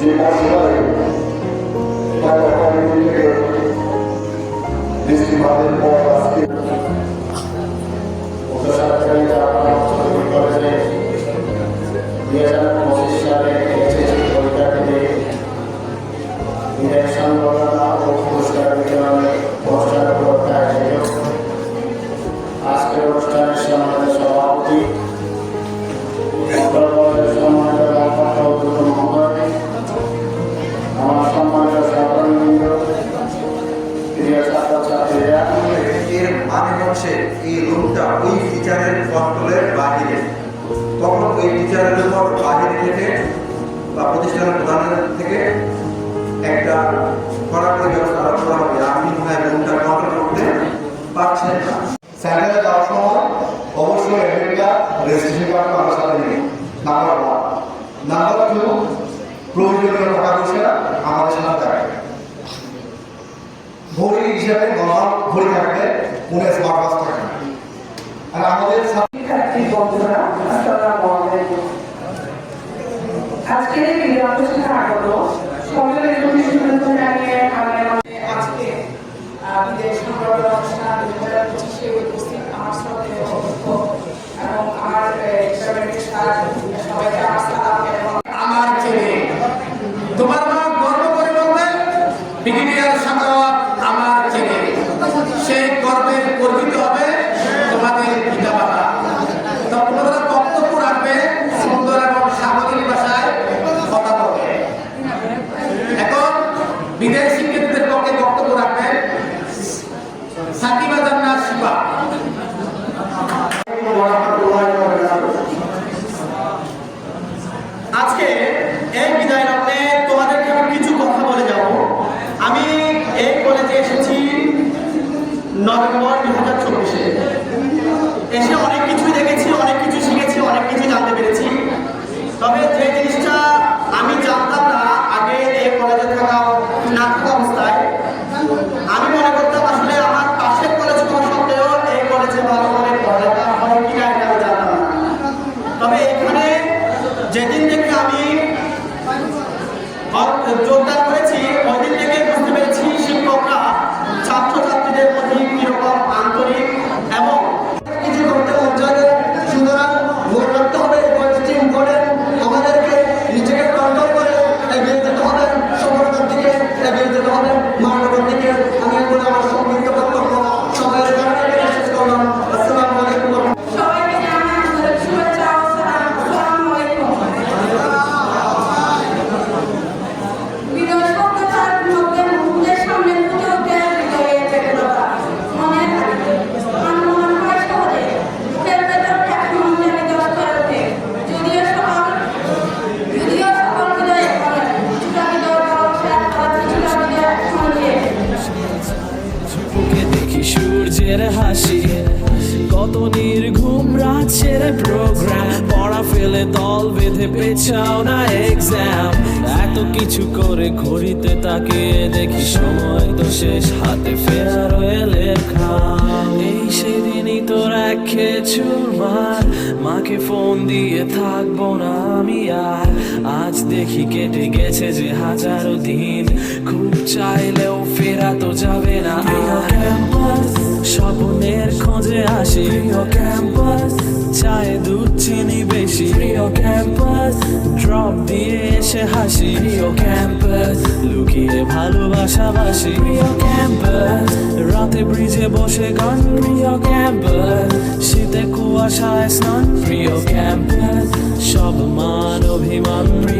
যে কাজগুলো তার কথা থেকে দৃষ্টিপাতের পর আজকে হচ্ছে এই রুমটা ওই টিচারের কন্ট্রোলের বাহিরে। তখন ওই টিচারের উপর বাহির থেকে বা প্রতিষ্ঠানের প্রধানের থেকে একটা কড়াকড়ি ব্যবস্থা আরোপ করা হবে। আপনি হয় রুমটা কন্ট্রোল করতে পারছেন না। স্যান্ডেলে যাওয়ার সময় অবশ্যই এডমিটটা রেজিস্ট্রেশন কার্ডটা আমার সাথে নিন নাম্বার ওয়ান নাম্বার টু প্রয়োজনীয় টাকা পয়সা আমাদের সাথে থাকবে ঘড়ি হিসাবে নর্মাল ঘড়ি থাকবে কোনো স্মার্ট ওয়াচ থাকে না। আর আমাদের শিক্ষার্থী বন্ধুরা আসসালামু আলাইকুম আজকে ভিডিও আলোচনা আগত সকলের প্রতি শুভেচ্ছা জানিয়ে আমার আজকে এই বিদায় লগ্নে তোমাদেরকে আমি কিছু কথা বলে যাব। আমি এই কলেজে এসেছি নভেম্বর দুই হাজার চব্বিশে। এসে অনেক কিছুই দেখেছি, অনেক কিছু শিখেছি, অনেক কিছু জানতে পেরেছি। তবে যে জিনিসটা আমি জানতাম না আগে এই কলেজে থাকা না থাকা অবস্থায়, আমি মনে করতাম আসলে আমার পাশের কলেজ হওয়া সত্ত্বেও এই কলেজে ভালো করে পড়ালেখা হয় কিনা এটা আমি জানতাম তবে এখানে যেদিন থেকে আমি অ- সূর্যের হাসি কত নির্ঘুম রাত ছেড়ে প্রোগ্রাম পড়া ফেলে দল বেঁধে পেছাও না এক্সাম এত কিছু করে ঘড়িতে তাকিয়ে দেখি সময় তো শেষ হাতে ফেরা রয়ে লেখা। এই সেদিনই তোর এক মার মাকে ফোন দিয়ে থাকব না আমি আর। আজ দেখি কেটে গেছে যে হাজারো দিন খুব চাইলেও ফেরা তো যাবে না ক্যাম্পাস স্বপ্নের খোঁজে আসি প্রিয় ক্যাম্পাস চায়ে দুধ চিনি বেশি প্রিয় ক্যাম্পাস ড্রপ দিয়ে এসে হাসি প্রিয় ক্যাম্পাস লুকিয়ে ভালোবাসা বাসি প্রিয় ক্যাম্পাস রাতে ব্রিজে বসে গান প্রিয় ক্যাম্পাস শীতে কুয়াশায় স্নান প্রিয় ক্যাম্পাস সব মান অভিমান প্রিয়